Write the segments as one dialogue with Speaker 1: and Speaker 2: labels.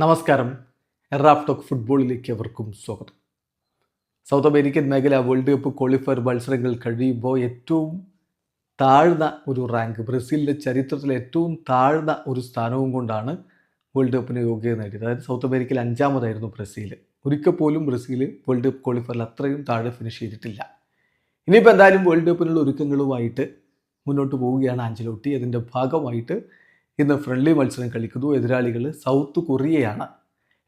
Speaker 1: നമസ്കാരം. Raf talk ഫുട്ബോളിലേക്ക് അവർക്കും സ്വാഗതം. സൗത്ത് അമേരിക്കൻ മേഖല വേൾഡ് കപ്പ് ക്വാളിഫയർ മത്സരങ്ങൾ കഴിയുമ്പോൾ ഏറ്റവും താഴ്ന്ന ഒരു റാങ്ക് ബ്രസീലിന്റെ ചരിത്രത്തിലെ ഏറ്റവും താഴ്ന്ന ഒരു സ്ഥാനവും കൊണ്ടാണ് വേൾഡ് കപ്പിന് യോഗ്യത നേടിയത്. അതായത് സൗത്ത് അമേരിക്കയിൽ അഞ്ചാമതായിരുന്നു ബ്രസീൽ ഒരിക്കൽ പോലും ബ്രസീൽ വേൾഡ് കപ്പ് ക്വാളിഫയറിൽ അത്രയും താഴെ ഫിനിഷ് ചെയ്തിട്ടില്ല. ഇനിയിപ്പോൾ എന്തായാലും വേൾഡ് കപ്പിനുള്ള ഒരുക്കങ്ങളുമായിട്ട് മുന്നോട്ട് പോവുകയാണ് ആഞ്ചലോട്ടി അതിന്റെ ഭാഗമായിട്ട് ഇന്ന് ഫ്രണ്ട്ലി മത്സരം കളിക്കുന്നു. എതിരാളികൾ സൗത്ത് കൊറിയയാണ്.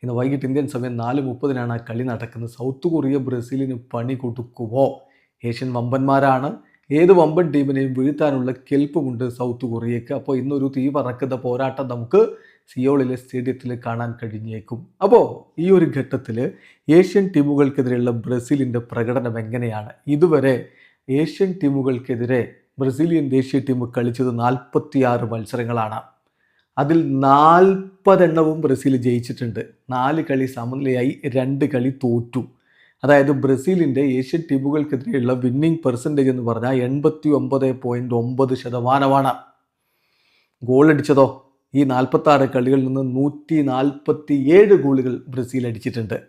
Speaker 1: ഇന്ന് വൈകിട്ട് ഇന്ത്യൻ സമയം നാല് മുപ്പതിനാണ് കളി നടക്കുന്നത്. സൗത്ത് കൊറിയ ബ്രസീലിന് പണി കൊടുക്കുമോ ഏഷ്യൻ വമ്പന്മാരാണ്. ഏത് വമ്പൻ ടീമിനെയും വീഴ്ത്താനുള്ള കെൽപ്പുമുണ്ട് സൗത്ത് കൊറിയയ്ക്ക്. അപ്പോൾ ഇന്നൊരു തീ പറക്കുന്ന പോരാട്ടം നമുക്ക് സിയോളിലെ സ്റ്റേഡിയത്തിൽ കാണാൻ കഴിഞ്ഞേക്കും. അപ്പോൾ ഈ ഒരു ഘട്ടത്തിൽ ഏഷ്യൻ ടീമുകൾക്കെതിരെയുള്ള ബ്രസീലിന്റെ പ്രകടനം എങ്ങനെയാണ്? ഇതുവരെ ഏഷ്യൻ ടീമുകൾക്കെതിരെ ബ്രസീലിയൻ ദേശീയ ടീം കളിച്ചത് നാൽപ്പത്തിയാറ് മത്സരങ്ങളാണ്. അതിൽ നാൽപ്പതെണ്ണവും ബ്രസീൽ ജയിച്ചിട്ടുണ്ട്. നാല് കളി സമനിലയായി രണ്ട് കളി തോറ്റു. അതായത് ബ്രസീലിന്റെ ഏഷ്യൻ ടീമുകൾക്കെതിരെയുള്ള വിന്നിംഗ് പെർസെന്റേജ് എന്ന് പറഞ്ഞാൽ എൺപത്തി ഒമ്പത് പോയിന്റ് ഒമ്പത് ശതമാനമാണ്. ഗോൾ അടിച്ചതോ ഈ നാൽപ്പത്താറ് കളികളിൽ നിന്ന് നൂറ്റി നാൽപ്പത്തി ഏഴ് ഗോളുകൾ ബ്രസീൽ അടിച്ചിട്ടുണ്ട്.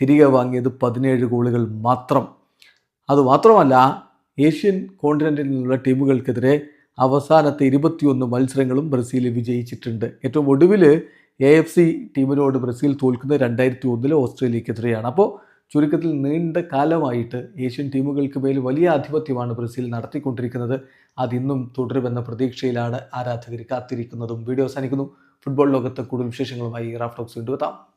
Speaker 1: തിരികെ വാങ്ങിയത് പതിനേഴ് ഗോളുകൾ മാത്രം. അതുമാത്രമല്ല ഏഷ്യൻ കോണ്ടിനെന്റിൽ നിന്നുള്ള ടീമുകൾക്കെതിരെ അവസാനത്തെ ഇരുപത്തിയൊന്ന് മത്സരങ്ങളും ബ്രസീൽ വിജയിച്ചിട്ടുണ്ട്. ഏറ്റവും ഒടുവിൽ എ എഫ് സി ടീമിനോട് ബ്രസീൽ തോൽക്കുന്നത് രണ്ടായിരത്തി ഒന്നിൽ ഓസ്ട്രേലിയക്കെതിരെയാണ്. അപ്പോൾ ചുരുക്കത്തിൽ നീണ്ട കാലമായിട്ട് ഏഷ്യൻ ടീമുകൾക്ക് മേൽ വലിയ ആധിപത്യമാണ് ബ്രസീൽ നടത്തിക്കൊണ്ടിരിക്കുന്നത്. അതിന്നും തുടരുമെന്ന പ്രതീക്ഷയിലാണ് ആരാധകർ കാത്തിരിക്കുന്നതും. വീഡിയോ അവസാനിക്കുന്നു. ഫുട്ബോൾ ലോകത്തെ കൂടുതൽ വിശേഷങ്ങളുമായി റാഫ്റ്റോക്സ് കൊണ്ടുവെത്താം